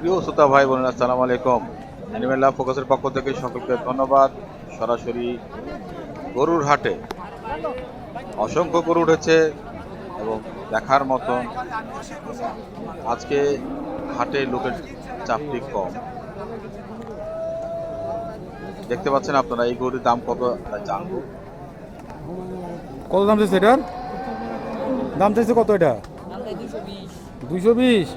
প্রিয় শ্রোতা ভাই বোনেরা আসসালামু আলাইকুম। অ্যানিমেল লাভ ফোকাসের পক্ষ থেকে সকলকে ধন্যবাদ। সরাসরি গরুর হাটে অসংখ্য গরু উঠেছে এবং দেখার মতন আজকে হাটে লোকের চাপটি কম। দেখতে পাচ্ছেন আপনারা এই গরুর দাম কত জানব। কত দাম চাইছে এটার? দাম চাইছে কত এটা? দুইশো বিশ?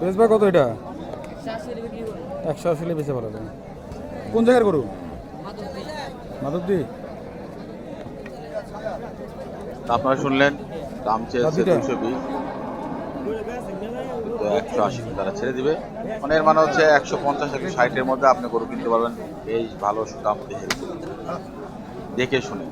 বেচবা কত এটা? একশো আশি বেচে ভালো কোন জায়গার গরু? মাধবদি। আপনারা শুনলেন দাম চেয়েছে? দুশো বিশ। একশো আশি তারা ছেড়ে দিবে। মানে এর মানে হচ্ছে একশো পঞ্চাশ একশো ষাটের মধ্যে আপনি গরু কিনতে পারবেন। বেশ ভালো দাম দেখে দেখে শুনে।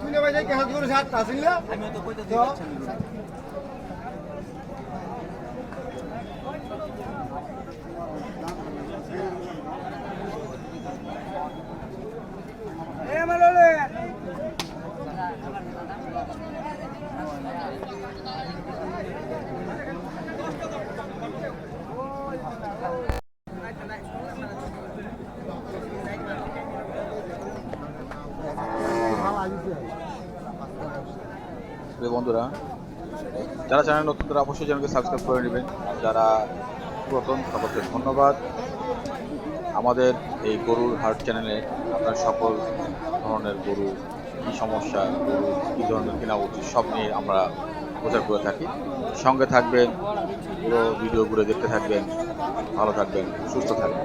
তুই না ভাই যাই কাজ করে সাত আসিল আমি তো কইতে দিচ্ছি প্রিয় বন্ধুরা। যারা চ্যানেল নতুন, তারা অবশ্যই চ্যানেলকে সাবস্ক্রাইব করে নেবেন। যারা পুরাতন, তাদেরকে ধন্যবাদ। আমাদের এই গরুর হাট চ্যানেলে আপনার সকল ধরনের গরু, কী সমস্যা, গরু কী ধরনের কেনা উচিত, সব নিয়ে আমরা প্রচার করে থাকি। সঙ্গে থাকবেন, পুরো ভিডিও ঘুরে দেখতে থাকবেন। ভালো থাকবেন, সুস্থ থাকবেন।